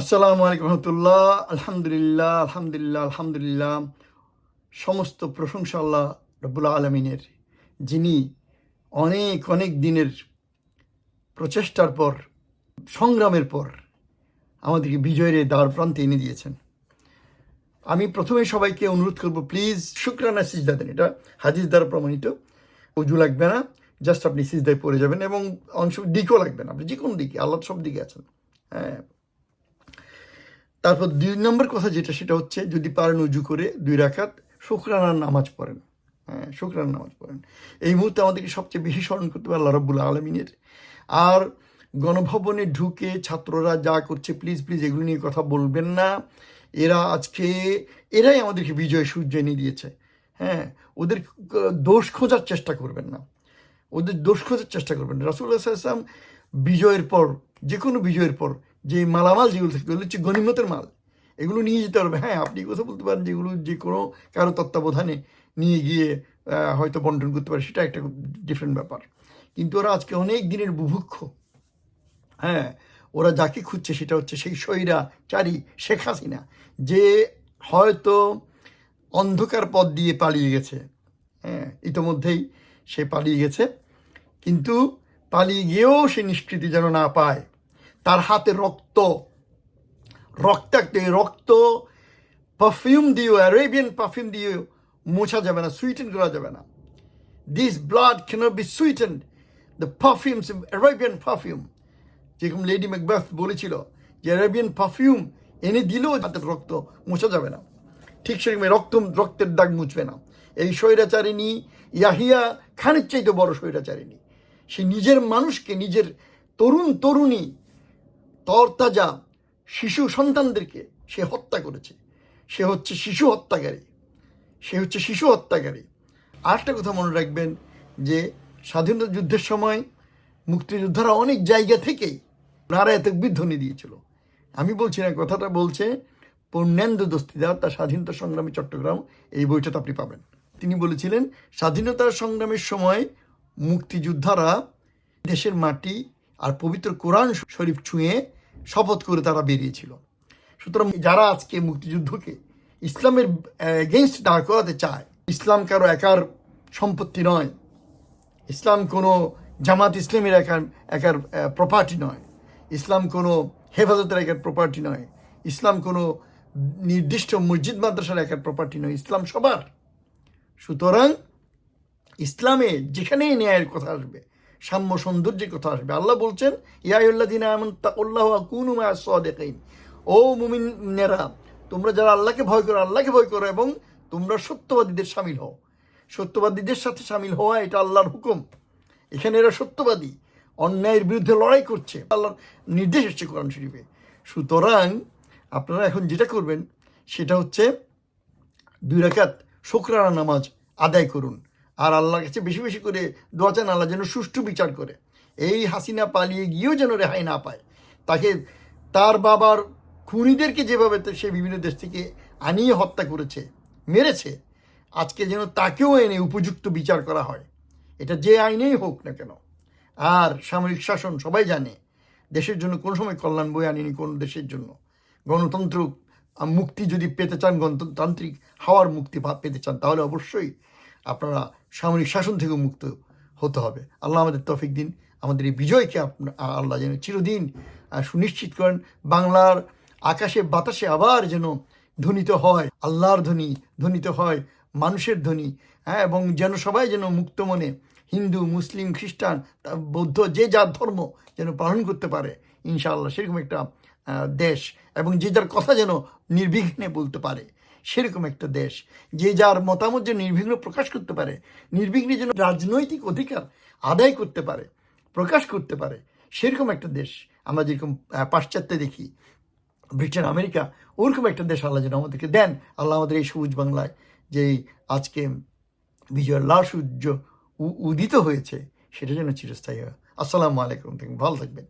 আসসালামু আলাইকুম রহমতুল্লাহ, আলহামদুলিল্লাহ আলহামদুলিল্লাহ আলহামদুলিল্লাহ। সমস্ত প্রশংসা আল্লাহ রব্বুল আলমিনের, যিনি অনেক অনেক দিনের প্রচেষ্টার পর, সংগ্রামের পর আমাদেরকে বিজয়ের দ্বার প্রান্তে এনে দিয়েছেন। আমি প্রথমে সবাইকে অনুরোধ করব প্লিজ শুক্রানা সিজদা দেন। এটা হাদিস দ্বারা প্রমাণিত। উজু লাগবে না জাস্ট আপনি সিজদায় পড়ে যাবেন এবং অংশ, দিকও লাগবে না। আপনি যে কোনো দিকে, আল্লাহ সব দিকে আছেন। হ্যাঁ। তারপর দুই নম্বর কথা যেটা, সেটা হচ্ছে যদি পারেন উজু করে দুই রাখাত শুক্রানার নামাজ পড়েন। হ্যাঁ শুক্রানার নামাজ পড়েন। এই মুহূর্তে আমাদেরকে সবচেয়ে বেশি স্মরণ করতে হবে আল্লাহ রব্বুল আলমিনের। আর গণভবনে ঢুকে ছাত্ররা যা করছে প্লিজ প্লিজ এগুলো নিয়ে কথা বলবেন না। এরা আজকে, এরাই আমাদেরকে বিজয় সূর্য এনে দিয়েছে। হ্যাঁ ওদের দোষ খোঁজার চেষ্টা করবেন না। ওদের দোষ খোঁজার চেষ্টা করবেন রাসুল্লাহ ইসলাম বিজয়ের পর যে কোনো বিজয়ের পর যে মালামাল যেগুলো থাকে ওগুলো হচ্ছে গণিমতের মাল। এগুলো নিয়ে যেতে পারবে হ্যাঁ আপনি কথা বলতে পারেন যেগুলো যে কোনো কারও তত্ত্বাবধানে নিয়ে গিয়ে হয়তো বন্টন করতে পারে, সেটা একটা ডিফারেন্ট ব্যাপার। কিন্তু ওরা আজকে অনেক দিনের বুভুক্ষ। হ্যাঁ ওরা যাকে খুঁজছে সেটা হচ্ছে সেই সৈরা চারি শেখ হাসিনা, যে হয়তো অন্ধকার পথ দিয়ে পালিয়ে গেছে। হ্যাঁ ইতোমধ্যেই সে পালিয়ে গেছে। কিন্তু পালিয়ে গিয়েও সে নিষ্কৃতি যেন না পায়। তার হাতে রক্ত। রক্তাক্ত এই রক্ত। পারফিউম দিয়েও, অ্যারেবিয়ান পারফিউম দিয়েও মোছা যাবে না, সুইটেন করা যাবে না। This blood cannot be sweeten the perfumes Arabian perfume যেরকম লেডি ম্যাকবাথ বলেছিল যে অ্যারেবিয়ান পারফিউম এনে দিলেও হাতের রক্ত মোছা যাবে না। ঠিক সেরকম রক্ত, রক্তের দাগ মুছবে না। এই স্বৈরাচারিণী ইয়াহিয়া খানের চাইতে বড় স্বৈরাচারিণী। সে নিজের মানুষকে, নিজের তরুণ তরুণী তরতাজা শিশু সন্তানদেরকে সে হত্যা করেছে। সে হচ্ছে শিশু হত্যাকারী। সে হচ্ছে শিশু হত্যাকারী। আরেকটা কথা মনে রাখবেন যে স্বাধীনতা যুদ্ধের সময় মুক্তিযোদ্ধারা অনেক জায়গা থেকেই নারায় এত বিধ্বনি দিয়েছিল। আমি বলছি না, কথাটা বলছে পূর্ণেন্দু দস্তিদার, তার স্বাধীনতা সংগ্রামী চট্টগ্রাম। এই বইটাতে আপনি পাবেন। তিনি বলেছিলেন স্বাধীনতার সংগ্রামের সময় মুক্তিযোদ্ধারা দেশের মাটি আর পবিত্র কোরআন শরীফ ছুঁয়ে শপথ করে তারা বেরিয়েছিল। সুতরাং যারা আজকে মুক্তিযুদ্ধকে ইসলামের এগেনস্ট দাঁড় করাতে চায়, ইসলাম কারও একার সম্পত্তি নয়। ইসলাম কোনো জামাত ইসলামের একার একার প্রপার্টি নয়। ইসলাম কোনো হেফাজতের একার প্রপার্টি নয়। ইসলাম কোনো নির্দিষ্ট মসজিদ, মাদ্রাসার একার প্রপার্টি নয়। ইসলাম সবার। সুতরাং ইসলামে যেখানেই ন্যায়ের কথা আসবে সাম্য সৌন্দর্যের কথা আসবে। আল্লাহ বলছেন ইয়াউল্লাহ দিন এমন তাকুল্লাহ ও তোমরা যারা আল্লাহকে ভয় করো, আল্লাহকে ভয় করো এবং তোমরা সত্যবাদীদের সামিল হও। সত্যবাদীদের সাথে সামিল হওয়া এটা আল্লাহর হুকুম। এখানে এরা সত্যবাদী, অন্যায়ের বিরুদ্ধে লড়াই করছে। আল্লাহর নির্দেশ এসছে কোরআন শরীফে। সুতরাং আপনারা এখন যেটা করবেন, সেটা হচ্ছে দুই রাকাত শুক্রানা নামাজ আদায় করুন। আর আল্লাহর কাছে বেশি বেশি করে দোয়া চান, আল্লাহ যেন সুষ্ঠু বিচার করে। এই হাসিনা পালিয়ে গিয়েও যেন রেহাই না পায়। তাকে তার বাবার খুনিদেরকে যেভাবে সে বিভিন্ন দেশ থেকে আনিয়ে হত্যা করেছে, মেরেছে, আজকে যেন তাকেও এনে উপযুক্ত বিচার করা হয়। এটা যে আইনেই হোক না কেন। আর সামরিক শাসন সবাই জানে, দেশের জন্য কোনো সময় কল্যাণ বই আনেনি কোনো দেশের জন্য। গণতন্ত্র মুক্তি যদি পেতে চান গণতান্ত্রিক হাওয়ার মুক্তি পেতে চান, তাহলে অবশ্যই আপনারা সামরিক শাসন থেকে মুক্ত হতে হবে। আল্লাহ আমাদের তফিক দিন। আমাদের এই বিজয়কে আল্লাহ যেন চিরদিন সুনিশ্চিত করেন। বাংলার আকাশে, বাতাসে আবার যেন ধ্বনিত হয়। আল্লাহর ধ্বনি ধ্বনিত হয়, মানুষের ধ্বনি হ্যাঁ এবং যেন সবাই যেন মুক্ত মনে। হিন্দু, মুসলিম, খ্রিস্টান বৌদ্ধ, যে যার ধর্ম যেন পালন করতে পারে, ইনশাআল্লাহ সেরকম একটা দেশ, এবং যে যার কথা যেন নির্বিঘ্নে বলতে পারে। সেরকম একটা দেশ, যে যার মতামত যে নির্বিঘ্ন প্রকাশ করতে পারে, নির্বিঘ্নে যেন রাজনৈতিক অধিকার আদায় করতে পারে, প্রকাশ করতে পারে, সেরকম একটা দেশ আমরা যেরকম পাশ্চাত্যে দেখি, ব্রিটেন, আমেরিকা, ওরকম একটা দেশ আল্লাহ যেন আমাদেরকে দেন। আল্লাহ আমাদের এই সবুজ বাংলায় যে আজকে বিজয়ের লাল সূর্য উদিত হয়েছে, সেটা যেন চিরস্থায়ী হয়। আসসালামু আলাইকুম, ভালো থাকবেন।